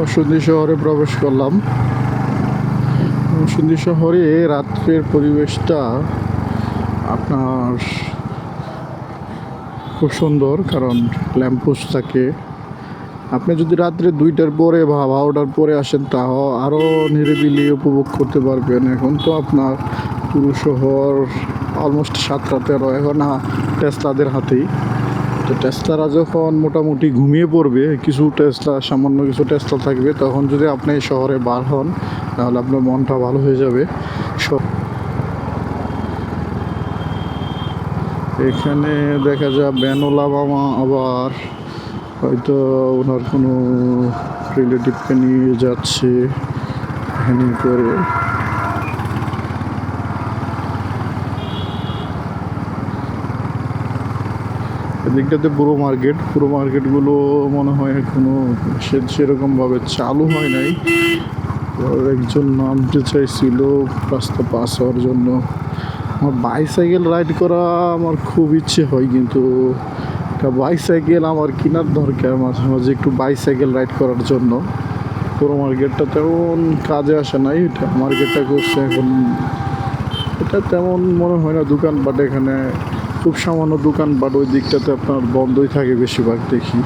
নরসিংদী শহরে প্রবেশ করলাম। নরসিংদী শহরে রাত্রের পরিবেশটা আপনার খুব সুন্দর, কারণ ল্যাম্পোস্ট থাকে। আপনি যদি রাত্রে দুইটার পরে বা বারোটার পরে আসেন, তাও আরও নিরিবিলি উপভোগ করতে পারবেন। এখন তো আপনার পুরো শহর অলমোস্ট সাতটা তেরো, এখন টেসলাদের হাতেই। তো টেসলারা যখন মোটামুটি ঘুমিয়ে পড়বে। কিছু টেসলা, সামান্য কিছু টেসলা থাকবে। তখন যদি আপনি শহরে বার হন, তাহলে আপনার মনটা ভালো হয়ে যাবে। এখানে দেখা যায় ব্যানোলা মামা আবার হয়তো ওনার কোনো রিলেটিভকে নিয়ে যাচ্ছে। এখানে করে। এদিকটাতে পুরো মার্কেট। পুরো মার্কেটগুলো মনে হয় এখনও সে সেরকমভাবে চালু হয় নাই। একজন নামতে চাইছিল, রাস্তা পাস হওয়ার জন্য। আমার বাইসাইকেল রাইড করা আমার খুব ইচ্ছে হয়, কিন্তু একটা বাইসাইকেল আমার কেনার দরকার মাঝে মাঝে একটু বাইসাইকেল রাইড করার জন্য। পুরো মার্কেটটা তেমন কাজে আসে নাই, এটা মার্কেটটা করছে এখন এটা তেমন মনে হয় না দোকান বাট এখানে খুব সামান্য দোকান বাট ওই দিকটাতে আপনার বন্ধই থাকে বেশিরভাগ দেখি।